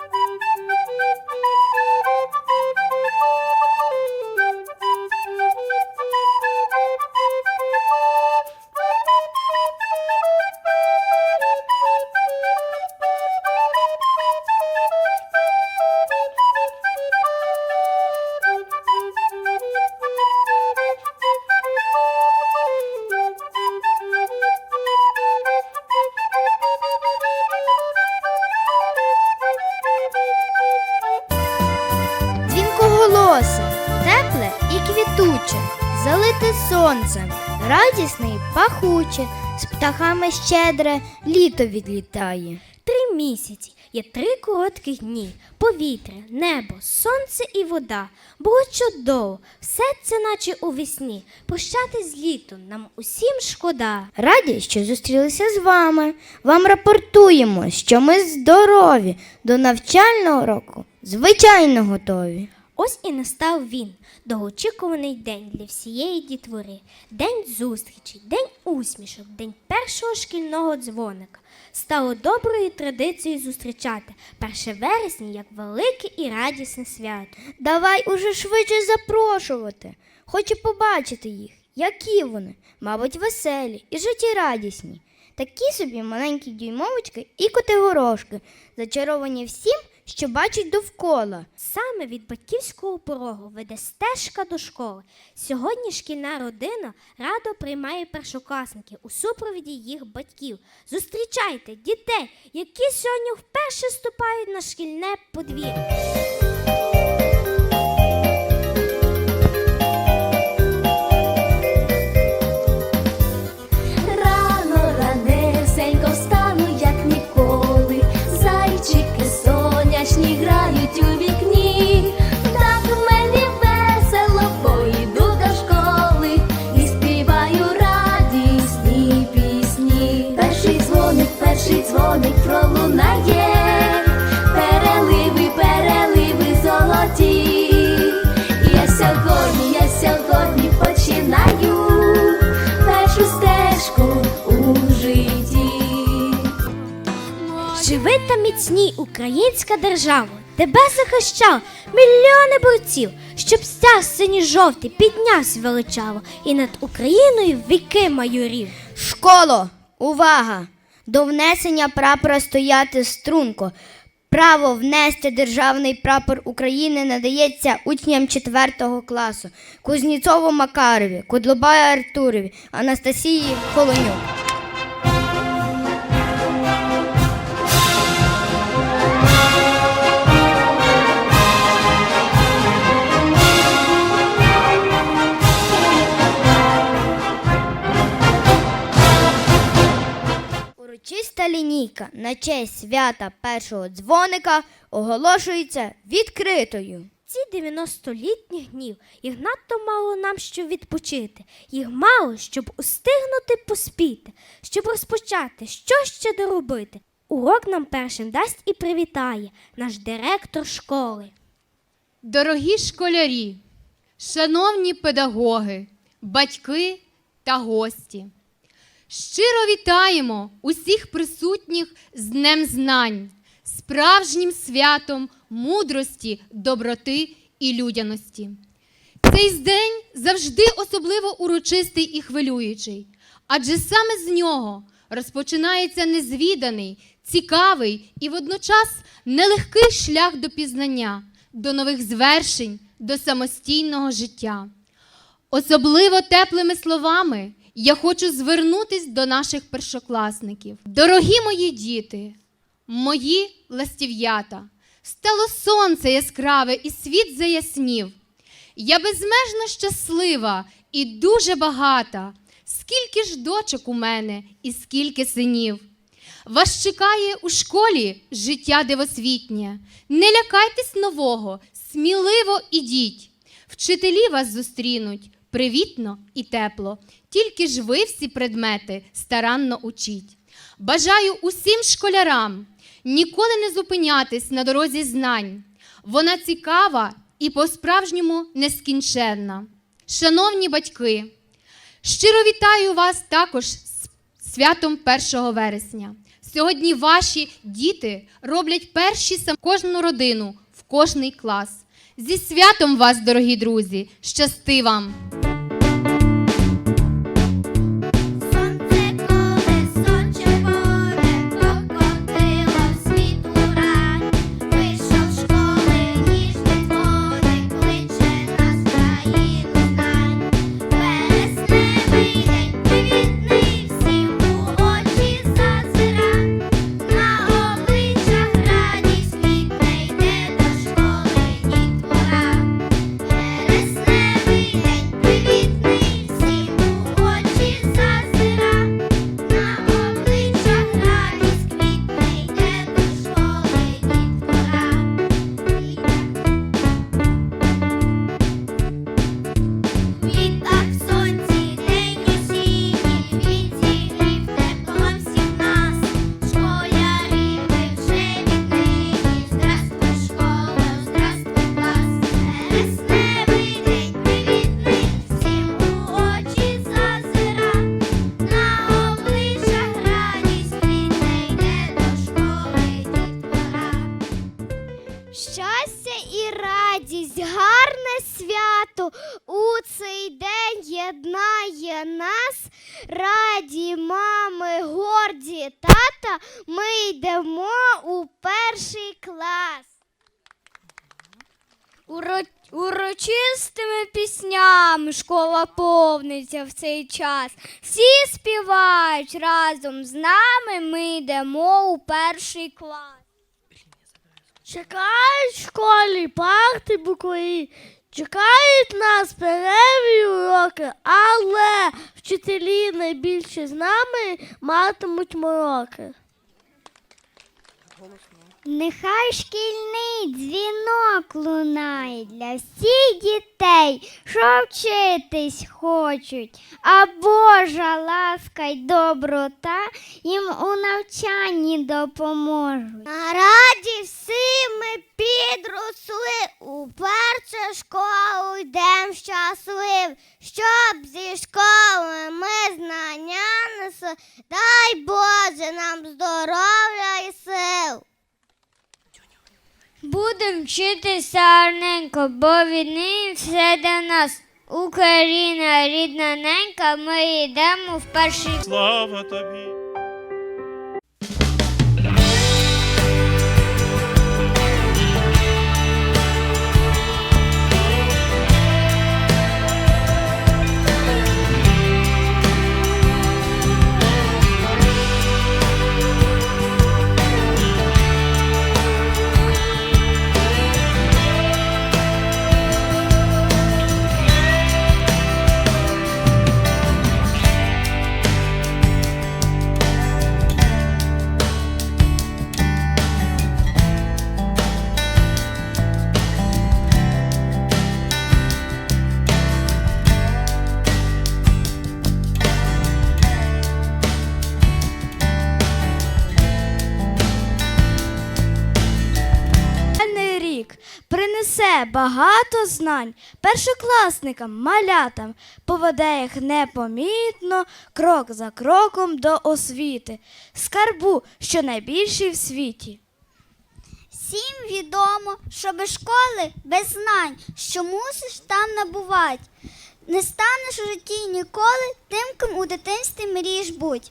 Thank you. Тепле і квітуче, залите сонцем, радісне і пахуче, з птахами щедре літо відлітає. Три місяці є три коротких дні. Повітря, небо, сонце і вода. Було чудово, все це наче у весні. Прощати з літом нам усім шкода. Раді, що зустрілися з вами. Вам рапортуємо, що ми здорові до навчального року, звичайно готові. Ось і настав він, довгоочікуваний день для всієї дітвори. День зустрічей, день усмішок, день першого шкільного дзвоника. Стало доброю традицією зустрічати 1 вересня як велике і радісне свято. Давай уже швидше запрошувати. Хочу побачити їх. Які вони? Мабуть, веселі і життєрадісні. Такі собі маленькі дюймовочки і котигорошки, зачаровані всім, що бачить довкола. Саме від батьківського порогу веде стежка до школи. Сьогодні шкільна родина радо приймає першокласників у супровіді їх батьків. Зустрічайте дітей, які сьогодні вперше ступають на шкільне подвір'я. Та міцній українська держава, тебе захищав мільйони борців, щоб стяг синьо-жовтий піднявся величаво і над Україною віки майорів. Школо, увага! До внесення прапора стояти струнко. Право внести державний прапор України надається учням 4 класу Кузніцову Макарові, Кудлубаю Артурові, Анастасії Холонюк. Урочиста лінійка на честь свята першого дзвоника оголошується відкритою. Ці 90-літніх днів їх надто мало нам що відпочити, їх мало, щоб устигнути поспіти, щоб розпочати, що ще доробити. Урок нам першим дасть і привітає наш директор школи. Дорогі школярі, шановні педагоги, батьки та гості, щиро вітаємо усіх присутніх з Днем Знань, справжнім святом мудрості, доброти і людяності. Цей день завжди особливо урочистий і хвилюючий, адже саме з нього розпочинається незвіданий, цікавий і водночас нелегкий шлях до пізнання, до нових звершень, до самостійного життя. Особливо теплими словами я хочу звернутись до наших першокласників. Дорогі мої діти, мої ластів'ята, стало сонце яскраве і світ заяснів. Я безмежно щаслива і дуже багата. Скільки ж дочок у мене і скільки синів. Вас чекає у школі життя дивосвітнє. Не лякайтесь нового, сміливо ідіть. Вчителі вас зустрінуть привітно і тепло. Тільки ж ви всі предмети старанно учіть. Бажаю усім школярам ніколи не зупинятись на дорозі знань. Вона цікава і по-справжньому нескінченна. Шановні батьки, щиро вітаю вас також з святом 1 вересня. Сьогодні ваші діти роблять перші сам кожну родину в кожний клас. Зі святом вас, дорогі друзі! Щасти вам! Ми йдемо у перший клас. Уро... Урочистими піснями школа повниться в цей час. Всі співають разом з нами, ми йдемо у перший клас. Чекають в школі парти букви, чекають нас перерві уроки, але вчителі найбільше з нами матимуть мороки. Нехай шкільний дзвінок лунає для всіх дітей, що вчитись хочуть, а Божа ласка й доброта їм у навчанні допоможуть. Раді всі ми підросли, у першу школу йдем щаслив, щоб зі школи ми знання несли, дай Боже нам здоров'я і сил. Будем вчитися гарненько, бо війни все до нас. Україна рідна ненька, ми йдемо в перший Слава тобі. Багато знань першокласникам, малятам, поведе їх непомітно, крок за кроком до освіти, скарбу, що найбільший в світі. Всім відомо, що без школи, без знань, що мусиш там набувати. Не станеш у житті ніколи тим, ким у дитинстві мрієш будь.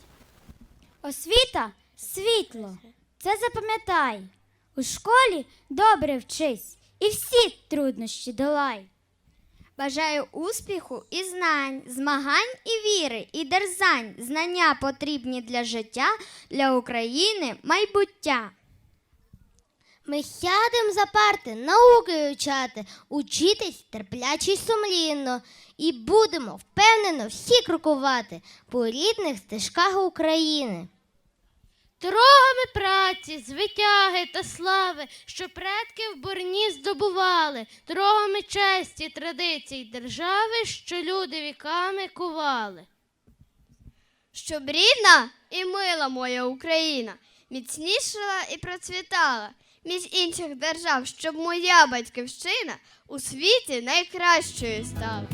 Освіта світло. Це запам'ятай. У школі добре вчись і всі труднощі долай. Бажаю успіху і знань, змагань і віри, і дерзань. Знання потрібні для життя, для України майбуття. Ми сядем за парти, науки вивчати, учитись терпляче й сумлінно, і будемо впевнено всі крокувати по рідних стежках України. Дорогами праці, звитяги та слави, що предки в борні здобували, дорогами честі, традицій держави, що люди віками кували. Щоб рідна і мила моя Україна міцнішала і процвітала між інших держав, щоб моя батьківщина у світі найкращою стала.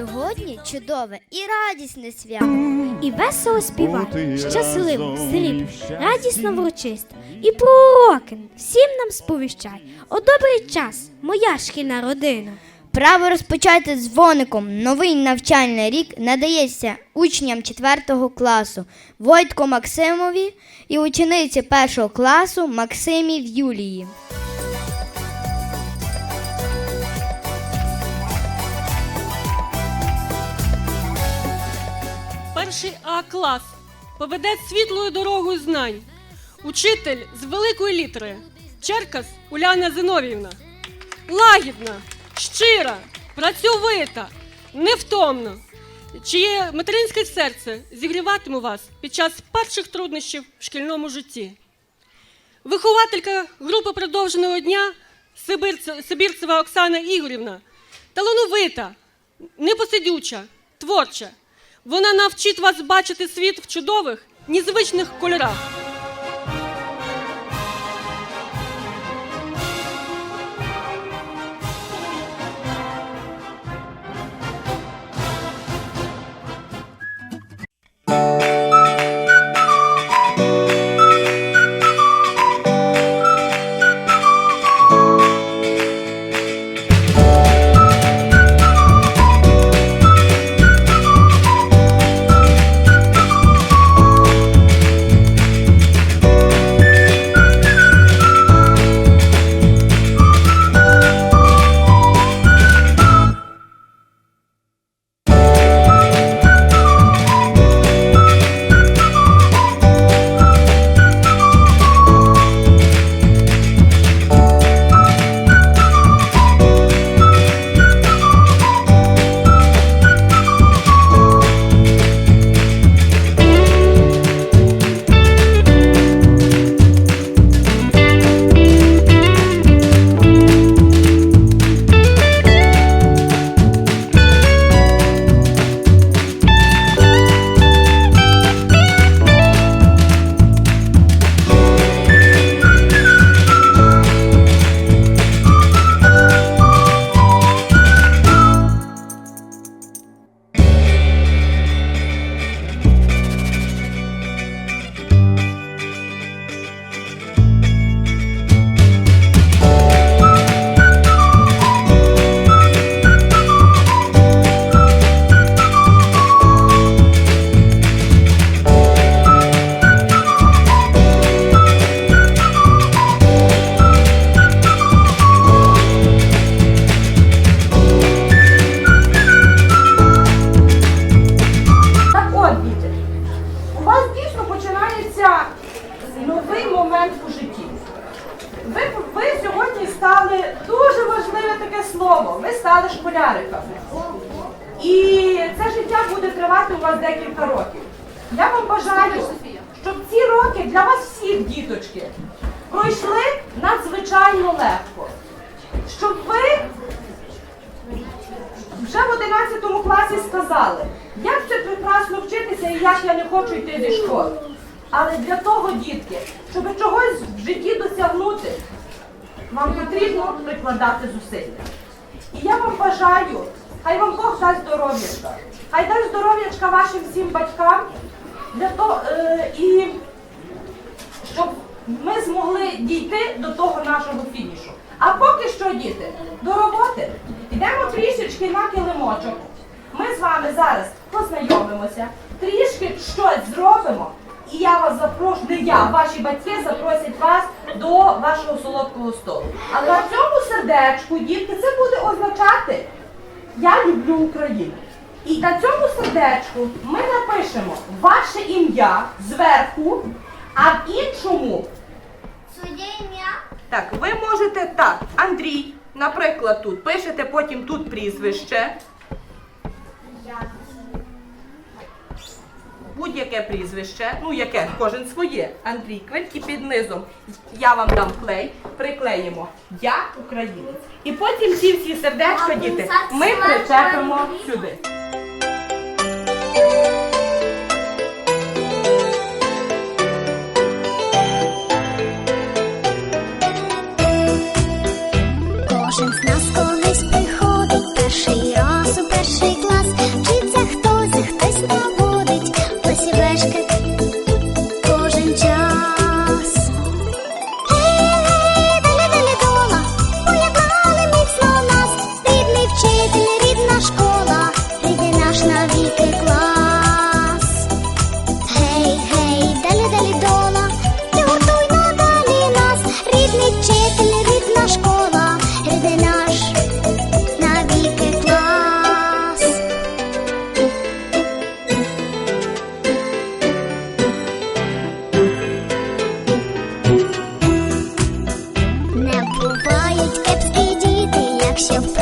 Сьогодні чудове і радісне свято. І весело співають, Бути щасливо, щасті. радісно врочисто. І про уроки всім нам сповіщай. О добрий час, моя шкільна родина. Право розпочати дзвоником новий навчальний рік надається учням 4 класу Войтко Максимові і учениці 1 класу Максимів Юлії. Перший А клас поведе світлою дорогою знань. Учитель з великої літери Черкас Уляна Зиновіївна. Лагідна, щира, працьовита, невтомна, чиє материнське серце зігріватиме вас під час перших труднощів в шкільному житті. Вихователька групи продовженого дня Сибірцева Оксана Ігорівна талановита, непосидюча, творча. Вона навчить вас бачити світ в чудових, незвичних кольорах. Надзвичайно легко. Щоб ви вже в 11 класі сказали, як це прекрасно вчитися і як я не хочу йти зі школи. Але для того, дітки, щоб чогось в житті досягнути, вам потрібно прикладати зусилля. І я вам бажаю, хай вам Бог дасть здоров'ячка, хай дасть здоров'ячка вашим всім батькам, для того, е, і щоб ми змогли дійти до того нашого фінішу. А поки що, діти, до роботи йдемо трішечки на килимочок. Ми з вами зараз познайомимося, трішки щось зробимо. І я вас запрошую, не я, ваші батьки запросять вас до вашого солодкого столу. Але на цьому сердечку, дітки, це буде означати Я люблю Україну. І на цьому сердечку ми напишемо ваше ім'я зверху, а в іншому Своє ім'я. так, ви можете так, Андрій, наприклад, тут пишете, потім тут прізвище. Будь-яке прізвище, ну яке, кожен своє. Андрій Квиль, і під низом я вам дам клей, приклеїмо Я українець. І потім ці всі сердечка, діти, ми причепимо сюди. siempre.